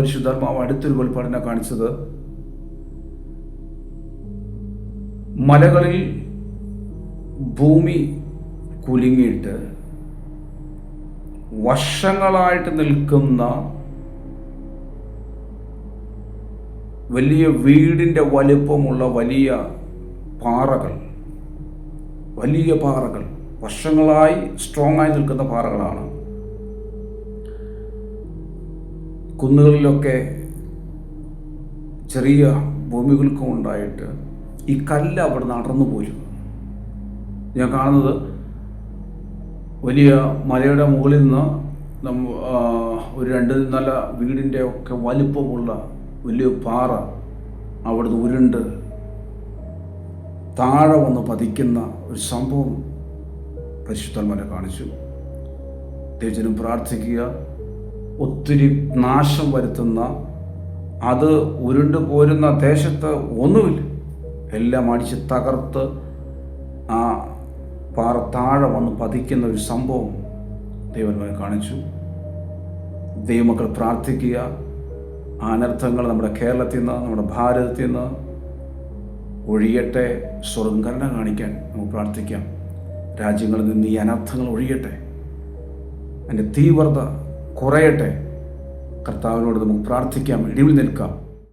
പരിശുദ്ധാത്മാവ് അടുത്തൊരു വെളിപ്പാടിനെ കാണിച്ചത്. മലകളിൽ ഭൂമി കുലുങ്ങിയിട്ട് വർഷങ്ങളായിട്ട് നിൽക്കുന്ന വലിയ വീടിന്റെ വലുപ്പമുള്ള വലിയ പാറകൾ വലിയ പാറകൾ വർഷങ്ങളായി സ്ട്രോങ് ആയി നിൽക്കുന്ന പാറകളാണ്. കുന്നുകളിലൊക്കെ ചെറിയ ഭൂമികൾക്കും ഉണ്ടായിട്ട് ഈ കല്ല് അവിടെ നടന്നു പോരും. ഞാൻ കാണുന്നത് വലിയ മലയുടെ മുകളിൽ നിന്ന് നമ്മ ഒരു രണ്ട് നല്ല വീടിന്റെ ഒക്കെ വലിപ്പമുള്ള വലിയ പാറ അവിടുന്ന് ഉരുണ്ട് താഴെ വന്ന് പതിക്കുന്ന ഒരു സംഭവം പരിശുദ്ധന്മാരെ കാണിച്ചു. ദൈവജനം പ്രാർത്ഥിക്കുക. ഒത്തിരി നാശം വരുത്തുന്ന അത് ഉരുണ്ടു പോരുന്ന ദേശത്ത് ഒന്നുമില്ല. എല്ലാം അടിച്ച് തകർത്ത് ആ പാറ താഴെ വന്ന് പതിക്കുന്ന ഒരു സംഭവം ദൈവന്മാരെ കാണിച്ചു. ദൈവമക്കൾ പ്രാർത്ഥിക്കുക. ആ അനർത്ഥങ്ങൾ നമ്മുടെ കേരളത്തിൽ നിന്ന് നമ്മുടെ ഭാരതത്തിൽ നിന്ന് ഒഴിയട്ടെ. സ്വർഗം കാണിക്കാൻ നമുക്ക് പ്രാർത്ഥിക്കാം. രാജ്യങ്ങളിൽ നിന്ന് ഈ അനർത്ഥങ്ങൾ ഒഴിയട്ടെ. അതിന്റെ തീവ്രത കുറയട്ടെ. കർത്താവിനോട് നമുക്ക് പ്രാർത്ഥിക്കാം. ഇടിവിൽ നിൽക്കാം.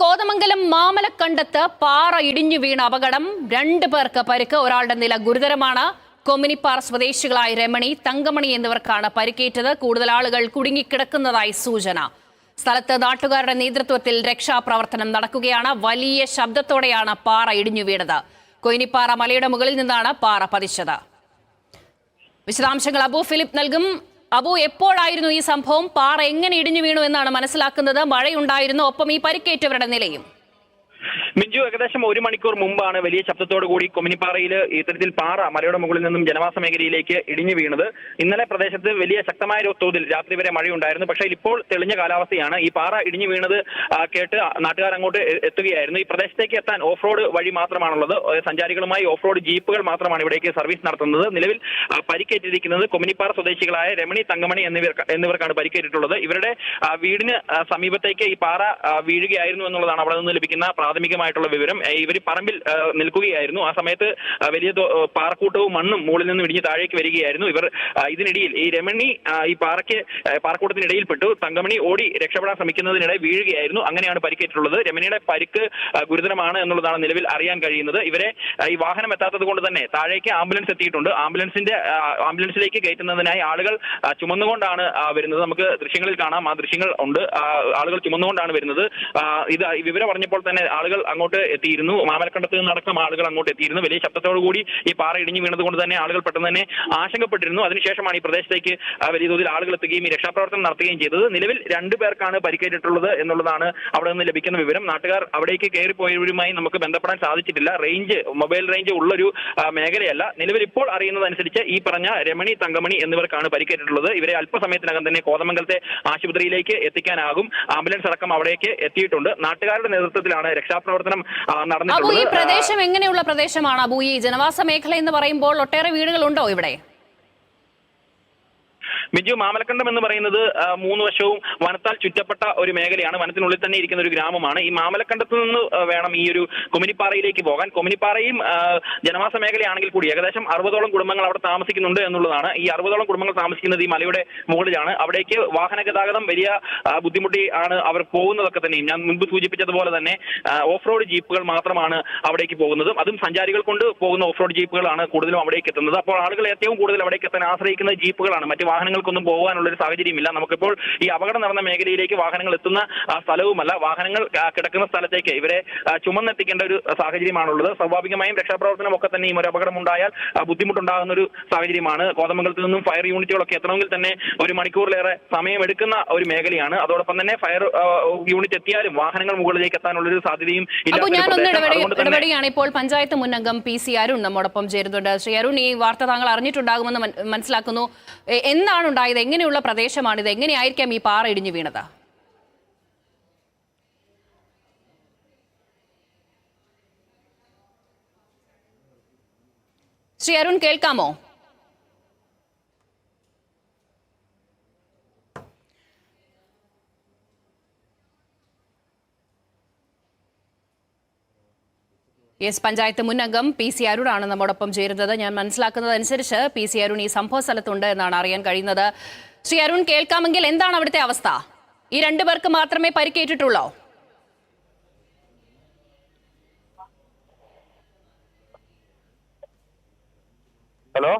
കോതമംഗലം മാമലക്കണ്ടത്ത് പാറ ഇടിഞ്ഞു വീണ അപകടം രണ്ടു പേർക്ക് പരിക്ക് ഒരാളുടെ നില ഗുരുതരമാണ്. കൊമിനിപ്പാറ സ്വദേശികളായ രമണി തങ്കമണി എന്നിവർക്കാണ് പരിക്കേറ്റത്. കൂടുതൽ ആളുകൾ കുടുങ്ങിക്കിടക്കുന്നതായി സൂചന. സ്ഥലത്ത് നാട്ടുകാരുടെ നേതൃത്വത്തിൽ രക്ഷാപ്രവർത്തനം നടക്കുകയാണ്. വലിയ ശബ്ദത്തോടെയാണ് പാറ ഇടിഞ്ഞു വീണത്. കൊയിനിപ്പാറ മലയുടെ മുകളിൽ നിന്നാണ് പാറ പതിച്ചത്. വിശദാംശങ്ങൾ അബു ഫിലിപ്പ് നൽകും. അബു എപ്പോഴായിരുന്നു ഈ സംഭവം? പാറ എങ്ങനെ ഇടിഞ്ഞു വീണു എന്നാണ് മനസ്സിലാക്കുന്നത്. മഴയുണ്ടായിരുന്നു. ഒപ്പം ഈ പരിക്കേറ്റവരുടെ നിലയും. മിഞ്ചു ഏകദേശം ഒരു മണിക്കൂർ മുമ്പാണ് വലിയ ശബ്ദത്തോടു കൂടി കൊമിനിപ്പാറയിൽ ഇത്തരത്തിൽ പാറ മലയുടെ മുകളിൽ നിന്നും ജനവാസ മേഖലയിലേക്ക് ഇടിഞ്ഞു വീണത്. ഇന്നലെ പ്രദേശത്ത് വലിയ ശക്തമായ തോതിൽ രാത്രി വരെ മഴയുണ്ടായിരുന്നു. പക്ഷേ ഇപ്പോൾ തെളിഞ്ഞ കാലാവസ്ഥയാണ്. ഈ പാറ ഇടിഞ്ഞു വീണത് കേട്ട് നാട്ടുകാർ അങ്ങോട്ട് എത്തുകയായിരുന്നു. ഈ പ്രദേശത്തേക്ക് എത്താൻ ഓഫ് റോഡ് വഴി മാത്രമാണുള്ളത്. സഞ്ചാരികളുമായി ഓഫ് റോഡ് ജീപ്പുകൾ മാത്രമാണ് ഇവിടേക്ക് സർവീസ് നടത്തുന്നത്. നിലവിൽ പരിക്കേറ്റിരിക്കുന്നത് കൊമിനിപ്പാറ സ്വദേശികളായ രമണി തങ്കമണി എന്നിവർ എന്നിവർക്കാണ് പരിക്കേറ്റിട്ടുള്ളത്. ഇവരുടെ വീടിന് സമീപത്തേക്ക് ഈ പാറ വീഴുകയായിരുന്നു എന്നുള്ളതാണ് അവിടെ നിന്ന് ലഭിക്കുന്ന പ്രാഥമികമായിട്ടുള്ള വിവരം ഇവർ പറമ്പിൽ നിൽക്കുകയായിരുന്നു. ആ സമയത്ത് വലിയ പാറക്കൂട്ടവും മണ്ണും മുകളിൽ നിന്നും ഇടിഞ്ഞ് താഴേക്ക് വരികയായിരുന്നു. ഇവർ ഇതിനിടയിൽ ഈ രമണി ഈ പാറയ്ക്ക് പാറക്കൂട്ടത്തിനിടയിൽപ്പെട്ടു. തങ്കമണി ഓടി രക്ഷപ്പെടാൻ ശ്രമിക്കുന്നതിനിടെ വീഴുകയായിരുന്നു. അങ്ങനെയാണ് പരിക്കേറ്റിട്ടുള്ളത്. രമണിയുടെ പരിക്ക് ഗുരുതരമാണ് എന്നുള്ളതാണ് നിലവിൽ അറിയാൻ കഴിയുന്നത്. ഇവരെ ഈ വാഹനം എത്താത്തത് കൊണ്ട് തന്നെ താഴേക്ക് ആംബുലൻസ് എത്തിയിട്ടുണ്ട്. ആംബുലൻസിന്റെ ആംബുലൻസിലേക്ക് കയറ്റുന്നതിനായി ആളുകൾ ചുമന്നുകൊണ്ടാണ് വരുന്നത്. നമുക്ക് ദൃശ്യങ്ങളിൽ കാണാം. ആ ദൃശ്യങ്ങൾ ഉണ്ട്. ആളുകൾ ചുമന്നുകൊണ്ടാണ് വരുന്നത്. ഇത് വിവരം പറഞ്ഞപ്പോൾ തന്നെ ആളുകൾ അങ്ങോട്ട് എത്തിയിരുന്നു. മാമലക്കണ്ടത്ത് നിന്നടക്കം ആളുകൾ അങ്ങോട്ട് എത്തിയിരുന്നു. വലിയ ശബ്ദത്തോടു കൂടി ഈ പാറ ഇടിഞ്ഞു വീണത് കൊണ്ട് തന്നെ ആളുകൾ പെട്ടെന്ന് തന്നെ ആശങ്കപ്പെട്ടിരുന്നു. അതിനുശേഷമാണ് ഈ പ്രദേശത്തേക്ക് വലിയ തോതിൽ ആളുകൾ എത്തുകയും ഈ രക്ഷാപ്രവർത്തനം നടത്തുകയും ചെയ്തത്. നിലവിൽ രണ്ടു പേർക്കാണ് പരിക്കേറ്റിട്ടുള്ളത് എന്നുള്ളതാണ് അവിടെ നിന്ന് ലഭിക്കുന്ന വിവരം. നാട്ടുകാർ അവിടേക്ക് കയറിപ്പോയവരുമായി നമുക്ക് ബന്ധപ്പെടാൻ സാധിച്ചിട്ടില്ല. റേഞ്ച് മൊബൈൽ റേഞ്ച് ഉള്ളൊരു മേഖലയല്ല. നിലവിൽ ഇപ്പോൾ അറിയുന്നതനുസരിച്ച് ഈ പറഞ്ഞ രമണി തങ്കമണി എന്നിവർക്കാണ് പരിക്കേറ്റിട്ടുള്ളത്. ഇവരെ അല്പസമയത്തിനകം തന്നെ കോതമംഗലത്തെ ആശുപത്രിയിലേക്ക് എത്തിക്കാനാകും. ആംബുലൻസ് അടക്കം അവിടേക്ക് എത്തിയിട്ടുണ്ട്. നാട്ടുകാരുടെ നേതൃത്വത്തിലാണ് രക്ഷാപ്രവർത്തനം ഈ നടന്നിട്ടുള്ളത്. പ്രദേശം എങ്ങനെയുള്ള പ്രദേശമാണ് അബു? ഈ ജനവാസ മേഖല എന്ന് പറയുമ്പോൾ ഒട്ടേറെ വീടുകളുണ്ടോ ഇവിടെ? മിജു മാമലക്കണ്ടം എന്ന് പറയുന്നത് മൂന്ന് വശവും വനത്താൽ ചുറ്റപ്പെട്ട ഒരു മേഖലയാണ്. വനത്തിനുള്ളിൽ തന്നെ ഇരിക്കുന്ന ഒരു ഗ്രാമമാണ്. ഈ മാമലക്കണ്ടത്ത് നിന്ന് വേണം ഈ ഒരു കൊമിനിപ്പാറയിലേക്ക് പോകാൻ. കൊമിനിപ്പാറയും ജനവാസ മേഖലയാണെങ്കിൽ കൂടി ഏകദേശം അറുപതോളം കുടുംബങ്ങൾ അവിടെ താമസിക്കുന്നുണ്ട് എന്നുള്ളതാണ്. ഈ അറുപതോളം കുടുംബങ്ങൾ താമസിക്കുന്നത് ഈ മലയുടെ മുകളിലാണ്. അവിടേക്ക് വാഹന ഗതാഗതം വലിയ ബുദ്ധിമുട്ടി ആണ് അവർ പോകുന്നതൊക്കെ തന്നെയും. ഞാൻ മുൻപ് സൂചിപ്പിച്ചതുപോലെ തന്നെ ഓഫ് റോഡ് ജീപ്പുകൾ മാത്രമാണ് അവിടേക്ക് പോകുന്നതും. അതും സഞ്ചാരികൾ കൊണ്ട് പോകുന്ന ഓഫ് റോഡ് ജീപ്പുകളാണ് കൂടുതലും അവിടേക്ക് എത്തുന്നത്. അപ്പോൾ ആളുകൾ ഏറ്റവും കൂടുതൽ അവിടേക്ക് എത്താൻ ആശ്രയിക്കുന്നത് ജീപ്പുകളാണ് മറ്റ് വാഹനങ്ങൾക്കൊന്നും പോകാനുള്ള ഒരു സാഹചര്യമില്ല. നമുക്കിപ്പോൾ ഈ അപകടം നടന്ന മേഖലയിലേക്ക് വാഹനങ്ങൾ എത്തുന്ന സ്ഥലവുമല്ല. വാഹനങ്ങൾ കിടക്കുന്ന സ്ഥലത്തേക്ക് ഇവരെ ചുമന്നെത്തിക്കേണ്ട ഒരു സാഹചര്യമാണുള്ളത്. സ്വാഭാവികമായും രക്ഷാപ്രവർത്തനം ഒക്കെ തന്നെ ഈ ഒരു അപകടം ഉണ്ടായാൽ ബുദ്ധിമുട്ടുണ്ടാകുന്ന ഒരു സാഹചര്യമാണ്. കോതമംഗലത്ത് നിന്നും ഫയർ യൂണിറ്റുകളൊക്കെ എത്തണമെങ്കിൽ തന്നെ ഒരു മണിക്കൂറിലേറെ സമയമെടുക്കുന്ന ഒരു മേഖലയാണ്. അതോടൊപ്പം തന്നെ ഫയർ യൂണിറ്റ് എത്തിയാലും വാഹനങ്ങൾ മുകളിലേക്ക് എത്താനുള്ള ഒരു സാധ്യതയും ഇടപെടുകയാണ്. ഇപ്പോൾ പഞ്ചായത്ത് മുൻ അംഗം പി സി അരുൺ നമ്മോടൊപ്പം ചേരുന്നുണ്ട്. ശ്രീ അരുൺ ഈ വാർത്ത താങ്കൾ അറിഞ്ഞിട്ടുണ്ടാകുമെന്ന് മനസ്സിലാക്കുന്നു. എന്താണ് എന്നാണ് ഉണ്ടായത്? എങ്ങനെയുള്ള പ്രദേശമാണ് ഇത്? എങ്ങനെയായിരിക്കാം ഈ പാറ ഇടിഞ്ഞു വീണത്? ശ്രീ അരുൺ കേൾക്കാമോ? യെസ് പഞ്ചായത്ത് മുൻ അംഗം പി സി അരുണാണ് നമ്മോടൊപ്പം ചേരുന്നത്. ഞാൻ മനസ്സിലാക്കുന്നതനുസരിച്ച് പി സി അരുൺ ഈ സംഭവ സ്ഥലത്തുണ്ട് എന്നാണ് അറിയാൻ കഴിയുന്നത്. ശ്രീ അരുൺ കേൾക്കാമെങ്കിൽ എന്താണ് അവിടുത്തെ അവസ്ഥ? ഈ രണ്ടു പേർക്ക് മാത്രമേ പരിക്കേറ്റിട്ടുള്ളൂ? ഹലോ?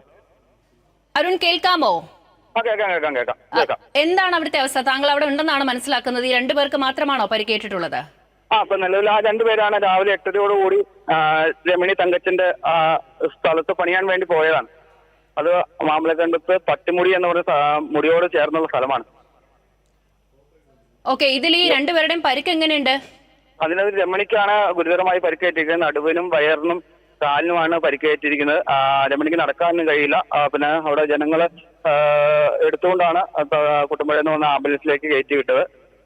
അരുൺ കേൾക്കാമോ? എന്താണ് അവിടുത്തെ അവസ്ഥ? താങ്കൾ അവിടെ ഉണ്ടെന്നാണ് മനസ്സിലാക്കുന്നത്. ഈ രണ്ടു പേർക്ക് മാത്രമാണോ പരിക്കേറ്റിട്ടുള്ളത്? ആ ഇപ്പൊ നിലവിൽ ആ രണ്ടുപേരാണ് രാവിലെ എട്ടരയോടുകൂടി രമണി തങ്കച്ചന്റെ സ്ഥലത്ത് പണിയാൻ വേണ്ടി പോയതാണ്. അത് മാമ്പലക്കണ്ടത്ത് പട്ടിമുടി എന്ന് പറയുന്ന മുടിയോട് ചേർന്നുള്ള സ്ഥലമാണ്. ഓക്കെ ഇതിൽ ഈ രണ്ടുപേരുടെയും പരിക്ക് എങ്ങനെയുണ്ട്? അതിനകത്ത് രമണിക്കാണ് ഗുരുതരമായി പരിക്കേറ്റിരിക്കുന്നത്. നടുവിനും വയറിനും കാലിനുമാണ് പരിക്കേറ്റിരിക്കുന്നത്. രമണിക്ക് നടക്കാനൊന്നും കഴിയില്ല. പിന്നെ അവിടെ ജനങ്ങൾ എടുത്തുകൊണ്ടാണ് കുട്ടമ്പഴ എന്ന് പറഞ്ഞ ആംബുലൻസിലേക്ക് കയറ്റി വിട്ടത്.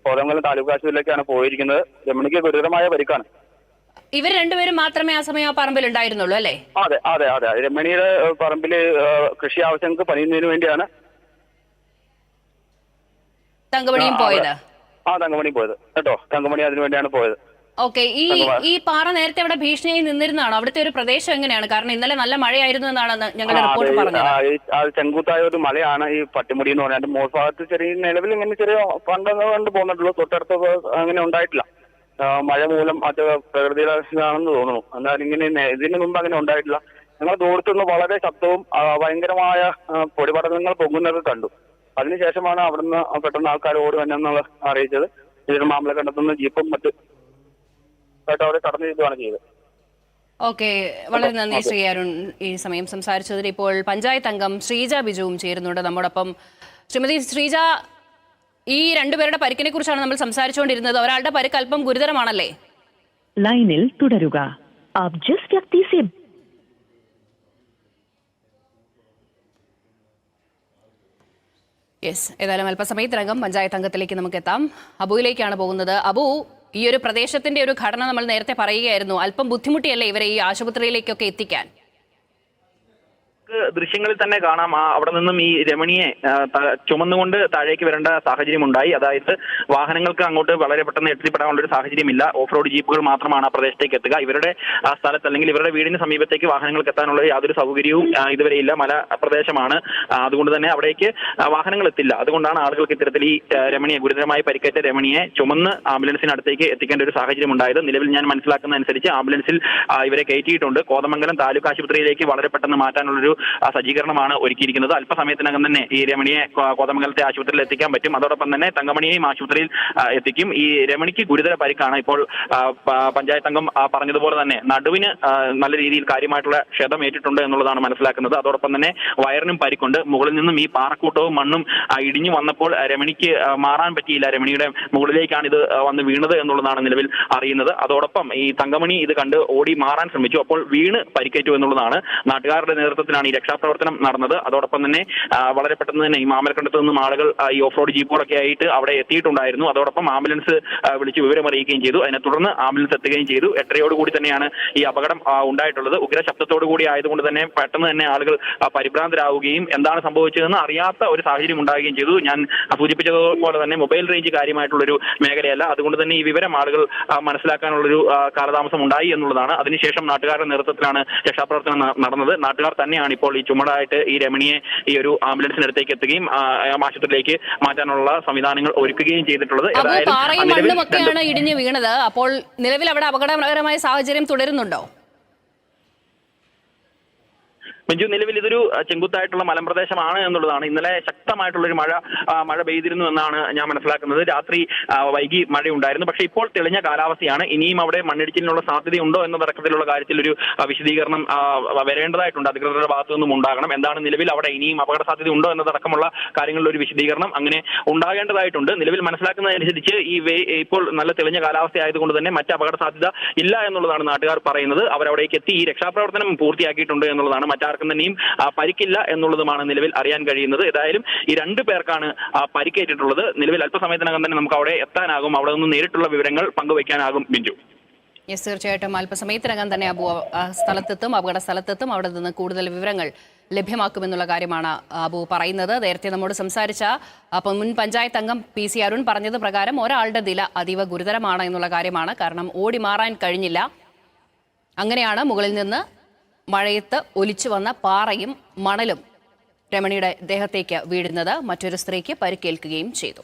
കോതമംഗലം താലൂക്ക് ആശുപത്രിയിലേക്കാണ് പോയിരിക്കുന്നത്. രമണിക്ക് ഗുരുതരമായ പരിക്കാണ്. ഇവർ രണ്ടുപേരും മാത്രമേ ആ സമയം ആ പറമ്പിൽ ഉണ്ടായിരുന്നുള്ളൂ അല്ലേ? അതെ അതെ അതെ. രമണിയുടെ പറമ്പിൽ കൃഷി ആവശ്യങ്ങൾക്ക് പണിയുന്നതിന് വേണ്ടിയാണ് തങ്കമണിയും പോയത്. ആ തങ്കമണി പോയത്. കേട്ടോ? തങ്കമണി അതിനു വേണ്ടിയാണ് പോയത്. ഓക്കെ ഈ ഈ പാറ നേരത്തെ അവിടെ ഭീഷണിയായി നിന്നിരുന്നാണോ അവിടുത്തെ ഒരു പ്രദേശം എങ്ങനെയാണ്? കാരണം ഇന്നലെ നല്ല മഴയായിരുന്നു എന്നാണ് ഞങ്ങളുടെ റിപ്പോർട്ട് പറഞ്ഞത്. ചെങ്കൂത്തായ ഒരു മലയാണ് ഈ പട്ടിമുടി എന്ന് പറഞ്ഞാൽ. മോൾ ഭാഗത്ത് ചെറിയ നിലവിൽ ഇങ്ങനെ ചെറിയ പണ്ടെന്ന് കണ്ട് പോകുന്നുള്ളൂ തൊട്ടടുത്ത് അങ്ങനെ ഉണ്ടായിട്ടില്ല. മഴ മൂലം അത് പ്രകൃതിയുടെ ആണെന്ന് തോന്നുന്നു. എന്നാൽ ഇങ്ങനെ ഇതിനു മുമ്പ് അങ്ങനെ ഉണ്ടായിട്ടില്ല. ഞങ്ങൾ ദൂരത്തുനിന്ന് വളരെ ശബ്ദവും ഭയങ്കരമായ പൊടിപടലങ്ങൾ പൊങ്ങുന്നത് കണ്ടു. അതിനുശേഷമാണ് അവിടുന്ന് പെട്ടെന്ന് ആൾക്കാർ ഓടി വന്നെന്നുള്ള അറിയിച്ചത്. ഇതിന് മാമല കണ്ടെത്തുന്ന ജീപ്പും മറ്റ് ആയിട്ട് അവിടെ കടന്നു ചെയ്തുമാണ് ചെയ്തത് ഓക്കെ വളരെ നന്ദി ശ്രീ അരുൺ ഈ സമയം സംസാരിച്ചതിൽ ഇപ്പോൾ പഞ്ചായത്ത് അംഗം ശ്രീജ ബിജുവും ചേരുന്നുണ്ട് നമ്മോടൊപ്പം ശ്രീമതി ശ്രീജ ഈ രണ്ടുപേരുടെ പരിക്കിനെ കുറിച്ചാണ് നമ്മൾ സംസാരിച്ചുകൊണ്ടിരുന്നത് ഒരാളുടെ പരിക്ക് അല്പം ഗുരുതരമാണല്ലേ लाइनिल തുടരുക आप जिस व्यक्ति से യെസ് ഏതായാലും അല്പസമയത്തിനകം പഞ്ചായത്ത് അംഗത്തിലേക്ക് നമുക്ക് എത്താം അബുവിലേക്കാണ് പോകുന്നത് അബു ഈ ഒരു പ്രദേശത്തിന്റെ ഒരു ഘടന നമ്മൾ നേരത്തെ പറയുകയായിരുന്നു. അല്പം ബുദ്ധിമുട്ടിയല്ലേ ഇവരെ ഈ ആശുപത്രിയിലേക്കൊക്കെ എത്തിക്കാൻ? നമുക്ക് ദൃശ്യങ്ങളിൽ തന്നെ കാണാം. ആ അവിടെ നിന്നും ഈ രമണിയെ ചുമന്നുകൊണ്ട് താഴേക്ക് വരേണ്ട സാഹചര്യം ഉണ്ടായി അതായത് വാഹനങ്ങൾക്ക് അങ്ങോട്ട് വളരെ പെട്ടെന്ന് എത്തിപ്പെടാനുള്ള ഒരു സാഹചര്യമില്ല. ഓഫ് റോഡ് ജീപ്പുകൾ മാത്രമാണ് ആ പ്രദേശത്തേക്ക് എത്തുക. ഇവരുടെ ആ സ്ഥലത്ത് അല്ലെങ്കിൽ ഇവരുടെ വീടിന് സമീപത്തേക്ക് വാഹനങ്ങൾക്ക് എത്താനുള്ള യാതൊരു സൗകര്യവും ഇതുവരെ ഇല്ല. മല പ്രദേശമാണ്. അതുകൊണ്ട് തന്നെ അവിടേക്ക് വാഹനങ്ങൾ എത്തില്ല. അതുകൊണ്ടാണ് ആളുകൾക്ക് ഇത്തരത്തിൽ ഈ രമണിയെ ഗുരുതരമായി പരിക്കേറ്റ രമണിയെ ചുമന്ന് ആംബുലൻസിനടുത്തേക്ക് എത്തിക്കേണ്ട ഒരു സാഹചര്യം ഉണ്ടായത് നിലവിൽ ഞാൻ മനസ്സിലാക്കുന്ന അനുസരിച്ച് ആംബുലൻസിൽ ഇവരെ കയറ്റിയിട്ടുണ്ട്. കോതമംഗലം താലൂക്ക് ആശുപത്രിയിലേക്ക് വളരെ പെട്ടെന്ന് മാറ്റാനുള്ളൊരു സജ്ജീകരണമാണ് ഒരുക്കിയിരിക്കുന്നത്. അല്പസമയത്തിനകം തന്നെ ഈ രമണിയെ കോതമംഗലത്തെ ആശുപത്രിയിൽ എത്തിക്കാൻ പറ്റും. അതോടൊപ്പം തന്നെ തങ്കമണിയെയും ആശുപത്രിയിൽ എത്തിക്കും. ഈ രമണിക്ക് ഗുരുതര പരിക്കാണ് ഇപ്പോൾ പഞ്ചായത്ത് അംഗം പറഞ്ഞതുപോലെ തന്നെ നടുവിന് നല്ല രീതിയിൽ കാര്യമായിട്ടുള്ള ക്ഷതം ഏറ്റിട്ടുണ്ട് എന്നുള്ളതാണ് മനസ്സിലാക്കുന്നത്. അതോടൊപ്പം തന്നെ വയറിനും പരിക്കുണ്ട്. മുകളിൽ നിന്നും ഈ പാറക്കൂട്ടവും മണ്ണും ഇടിഞ്ഞു വന്നപ്പോൾ രമണിക്ക് മാറാൻ പറ്റിയില്ല. രമണിയുടെ മുകളിലേക്കാണ് ഇത് വന്ന് വീണത് എന്നുള്ളതാണ് നിലവിൽ അറിയുന്നത്. അതോടൊപ്പം ഈ തങ്കമണി ഇത് കണ്ട് ഓടി മാറാൻ ശ്രമിച്ചു. അപ്പോൾ വീണ് പരിക്കേറ്റു എന്നുള്ളതാണ് നാട്ടുകാരുടെ നേതൃത്വത്തിലാണ് രക്ഷാപ്രവർത്തനം നടന്നത്. അതോടൊപ്പം തന്നെ വളരെ പെട്ടെന്ന് തന്നെ ഈ മാമലക്കണ്ടത്ത് നിന്നും ആളുകൾ ഈ ഓഫ് റോഡ് ജീപ്പുകളൊക്കെ ആയിട്ട് അവിടെ എത്തിയിട്ടുണ്ടായിരുന്നു. അതോടൊപ്പം ആംബുലൻസ് വിളിച്ച് വിവരം അറിയിക്കുകയും ചെയ്തു. അതിനെ തുടർന്ന് ആംബുലൻസ് എത്തുകയും ചെയ്തു. എട്ടരയോട് കൂടി തന്നെയാണ് ഈ അപകടം ഉണ്ടായിട്ടുള്ളത്. ഉഗ്ര ശബ്ദത്തോടു കൂടി ആയതുകൊണ്ട് തന്നെ പെട്ടെന്ന് തന്നെ ആളുകൾ പരിഭ്രാന്തരാകുകയും എന്താണ് സംഭവിച്ചതെന്ന് അറിയാത്ത ഒരു സാഹചര്യം ഉണ്ടാകുകയും ചെയ്തു. ഞാൻ സൂചിപ്പിച്ചതുപോലെ തന്നെ മൊബൈൽ റേഞ്ച് കാര്യമായിട്ടുള്ളൊരു മേഖലയല്ല. അതുകൊണ്ട് തന്നെ ഈ വിവരം ആളുകൾ മനസ്സിലാക്കാനുള്ളൊരു കാലതാമസം ഉണ്ടായി എന്നുള്ളതാണ്. അതിനുശേഷം നാട്ടുകാരുടെ നേതൃത്വത്തിലാണ് രക്ഷാപ്രവർത്തനം നടന്നത്. നാട്ടുകാർ തന്നെയാണ് ഇപ്പോൾ ഈ ചുമടായിട്ട് ഈ രമണിയെ ഈ ഒരു ആംബുലൻസിനടുത്തേക്ക് എത്തുകയും ആശുപത്രിയിലേക്ക് മാറ്റാനുള്ള സംവിധാനങ്ങൾ ഒരുക്കുകയും ചെയ്തിട്ടുള്ളത്. പാറയും ഇടിഞ്ഞു വീണത്. അപ്പോൾ നിലവിൽ അവിടെ അപകടകരമായ സാഹചര്യം തുടരുന്നുണ്ടോ? മഞ്ജു നിലവിൽ ഇതൊരു ചെങ്കുത്തായിട്ടുള്ള മലമ്പ്രദേശമാണ് എന്നുള്ളതാണ്. ഇന്നലെ ശക്തമായിട്ടുള്ള ഒരു മഴ മഴ പെയ്തിരുന്നു എന്നാണ് ഞാൻ മനസ്സിലാക്കുന്നത്. രാത്രി വൈകി മഴയുണ്ടായിരുന്നു. പക്ഷേ ഇപ്പോൾ തെളിഞ്ഞ കാലാവസ്ഥയാണ്. ഇനിയും അവിടെ മണ്ണിടിച്ചിലിനുള്ള സാധ്യതയുണ്ടോ എന്ന തരത്തിലുള്ള കാര്യത്തിൽ ഒരു വിശദീകരണം വരേണ്ടതായിട്ടുണ്ട്. അധികൃതരുടെ ഭാഗത്തു നിന്നും ഉണ്ടാകണം. എന്താണ് നിലവിൽ അവിടെ ഇനിയും അപകട സാധ്യത ഉണ്ടോ എന്നതടക്കമുള്ള കാര്യങ്ങളിൽ ഒരു വിശദീകരണം അങ്ങനെ ഉണ്ടാകേണ്ടതായിട്ടുണ്ട്. നിലവിൽ മനസ്സിലാക്കുന്നതനുസരിച്ച് ഈ ഇപ്പോൾ നല്ല തെളിഞ്ഞ കാലാവസ്ഥ ആയതുകൊണ്ട് തന്നെ മറ്റ് അപകട സാധ്യത ഇല്ല എന്നുള്ളതാണ് നാട്ടുകാർ പറയുന്നത്. അവരവിടേക്ക് എത്തി ഈ രക്ഷാപ്രവർത്തനം പൂർത്തിയാക്കിയിട്ടുണ്ട് എന്നുള്ളതാണ് മറ്റാർക്കും തന്നെയും ആ, പരിക്കില്ല എന്നുള്ളതുമാണ് നിലവിൽ അറിയാൻ കഴിയുന്നത്. ഏതായാലും ഈ രണ്ടു പേർക്കാണ് പരിക്കേറ്റിട്ടുള്ളത്. നിലവിൽ അല്പസമയത്തിനകം തന്നെ നമുക്ക് അവിടെ എത്താനാകും. അവിടെ നിന്ന് നേരിട്ടുള്ള വിവരങ്ങൾ പങ്കുവയ്ക്കാനാകും ബിഞ്ചു യെസ് തീർച്ചയായിട്ടും. അല്പസമയത്തിനകം തന്നെ അബു സ്ഥലത്തെത്തും അപകട സ്ഥലത്തെത്തും അവിടെ നിന്ന് കൂടുതൽ വിവരങ്ങൾ ലഭ്യമാക്കുമെന്നുള്ള കാര്യമാണ് അബു പറയുന്നത്. നേരത്തെ നമ്മോട് സംസാരിച്ച അപ്പം മുൻ പഞ്ചായത്ത് അംഗം പി സി അരുൺ പറഞ്ഞത് പ്രകാരം ഒരാളുടെ നില അതീവ ഗുരുതരമാണ് എന്നുള്ള കാര്യമാണ്. കാരണം ഓടി മാറാൻ കഴിഞ്ഞില്ല. അങ്ങനെയാണ് മുകളിൽ നിന്ന് മഴയത്ത് ഒലിച്ചു വന്ന പാറയും മണലും രമണിയുടെ ദേഹത്തേക്ക് വീഴുന്നത് മറ്റൊരു സ്ത്രീക്ക് പരിക്കേൽക്കുകയും ചെയ്തു.